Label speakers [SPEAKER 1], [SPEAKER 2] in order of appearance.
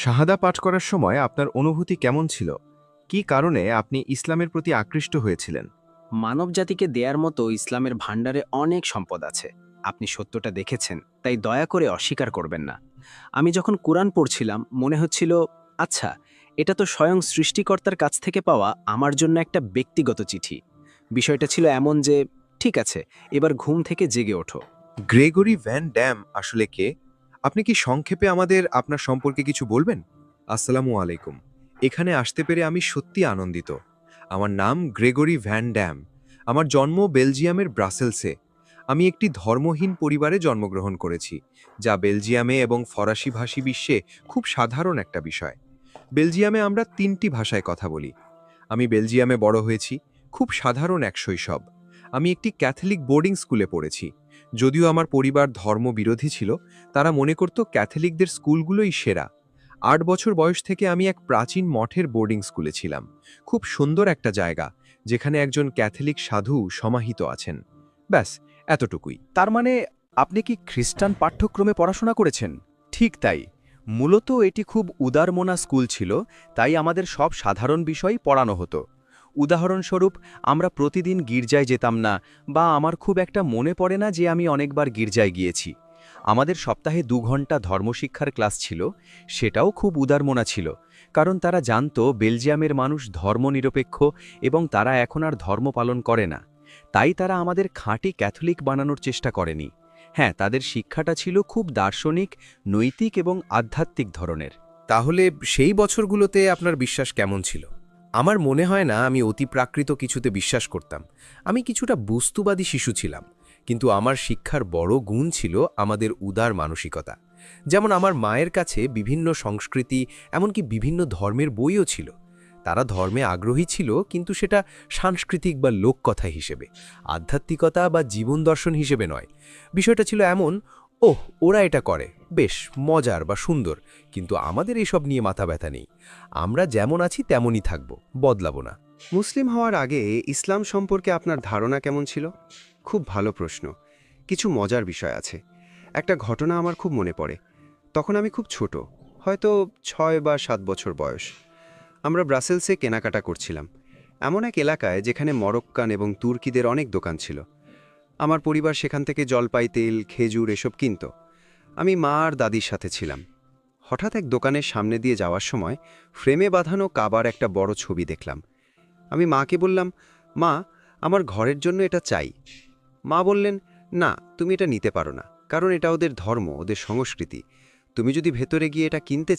[SPEAKER 1] শাহাদা পাঠ করার সময় আপনার অনুভূতি কেমন ছিল? কি কারণে আপনি ইসলামের প্রতি আকৃষ্ট হয়েছিলেন?
[SPEAKER 2] মানবজাতিকে দেয়ার মতো ইসলামের ভাণ্ডারে অনেক সম্পদ আছে। আপনি সত্যটা দেখেছেন তাই দয়া করে অস্বীকার করবেন না। আমি যখন কোরআন পড়ছিলাম মনে হচ্ছিল আচ্ছা এটা তো স্বয়ং সৃষ্টিকর্তার কাছ থেকে পাওয়া আমার জন্য একটা ব্যক্তিগত চিঠি। বিষয়টা ছিল এমন যে ঠিক আছে এবার ঘুম থেকে জেগে ওঠো।
[SPEAKER 1] গ্রেগরি ভ্যান ড্যাম আসলে কে? আপনি কি সংক্ষেপে আমাদের আপনার সম্পর্কে কিছু বলবেন? আসসালামু আলাইকুম। এখানে আসতে পেরে আমি সত্যি আনন্দিত। আমার নাম গ্রেগরি ভ্যান ড্যাম। আমার জন্ম বেলজিয়ামের ব্রাসেলসে। আমি একটি ধর্মহীন পরিবারে জন্মগ্রহণ করেছি, যা বেলজিয়ামে এবং ফরাসি ভাষী বিশ্বে খুব সাধারণ একটা বিষয়। বেলজিয়ামে আমরা তিনটি ভাষায় কথা বলি। আমি বেলজিয়ামে বড় হয়েছি, খুব সাধারণ এক শৈশব। আমি একটি ক্যাথলিক বোর্ডিং স্কুলে পড়েছি। যদিও আমার পরিবার ধর্মবিরোধী ছিল, তারা মনে করত ক্যাথলিকদের স্কুলগুলোই সেরা। আট বছর বয়স থেকে আমি এক প্রাচীন মঠের বোর্ডিং স্কুলে ছিলাম। খুব সুন্দর একটা জায়গা, যেখানে একজন ক্যাথলিক সাধু সমাহিত আছেন। ব্যাস, এতটুকুই।
[SPEAKER 3] তার মানে আপনি কি খ্রিস্টান পাঠ্যক্রমে পড়াশোনা করেছেন? ঠিক তাই। মূলত এটি খুব উদারমনা স্কুল ছিল, তাই আমাদের সব সাধারণ বিষয় পড়ানো হতো। উদাহরণস্বরূপ, আমরা প্রতিদিন গির্জায় যেতাম না, বা আমার খুব একটা মনে পড়ে না যে আমি অনেকবার গির্জায় গিয়েছি। আমাদের সপ্তাহে দু ঘণ্টা ধর্মশিক্ষার ক্লাস ছিল, সেটাও খুব উদারমনা ছিল, কারণ তারা জানত বেলজিয়ামের মানুষ ধর্মনিরপেক্ষ এবং তারা এখন আর ধর্ম পালন করে না। তাই তারা আমাদের খাঁটি ক্যাথলিক বানানোর চেষ্টা করেনি। হ্যাঁ তাদের শিক্ষাটা ছিল খুব দার্শনিক, নৈতিক এবং আধ্যাত্মিক ধরনের।
[SPEAKER 4] তাহলে সেই বছরগুলোতে আপনার বিশ্বাস কেমন ছিল? আমার মনে হয় না আমি অতিপ্রাকৃত কিছুতে বিশ্বাস করতাম। আমি কিছুটা বস্তুবাদী শিশু ছিলাম, কিন্তু আমার শিক্ষার বড় গুণ ছিল আমাদের উদার মানসিকতা। যেমন আমার মায়ের কাছে বিভিন্ন সংস্কৃতি, এমনকি বিভিন্ন ধর্মের বইও ছিল। তারা ধর্মে আগ্রহী ছিল, কিন্তু সেটা সাংস্কৃতিক বা লোককথা হিসেবে, আধ্যাত্মিকতা বা জীবন দর্শন হিসেবে নয়। বিষয়টা ছিল এমন, ওহ, ওরা এটা করে। বেশ মজার বা সুন্দর, কিন্তু আমাদের এসব নিয়ে মাথা ব্যথা নেই। আমরা যেমন আছি, তেমনই থাকব, বদলাবো না।
[SPEAKER 5] মুসলিম হওয়ার আগে ইসলাম সম্পর্কে আপনার ধারণা কেমন ছিল? খুব ভালো প্রশ্ন। কিছু মজার বিষয় আছে। একটা ঘটনা আমার খুব মনে পড়ে। তখন আমি খুব ছোট, হয়তো ছয় বা সাত বছর বয়স। আমরা ব্রাসেলসে কেনাকাটা করছিলাম। এমন এক এলাকায় যেখানে মরক্কান এবং তুর্কিদের অনেক দোকান ছিল। আমার পরিবার সেখান থেকে জলপাই তেল, খেজুর এসব কিনত। আমি মা আর দাদির সাথে ছিলাম। হঠাৎ এক দোকানের সামনে দিয়ে যাওয়ার সময় ফ্রেমে বাঁধানো কাবার একটা বড় ছবি দেখলাম। আমি মাকে বললাম, মা, আমার ঘরের জন্য এটা চাই। মা বললেন, না, তুমি এটা নিতে পারো না, কারণ এটা ওদের ধর্ম, ওদের সংস্কৃতি। তুমি যদি ভেতরে গিয়ে এটা কিনতে চাও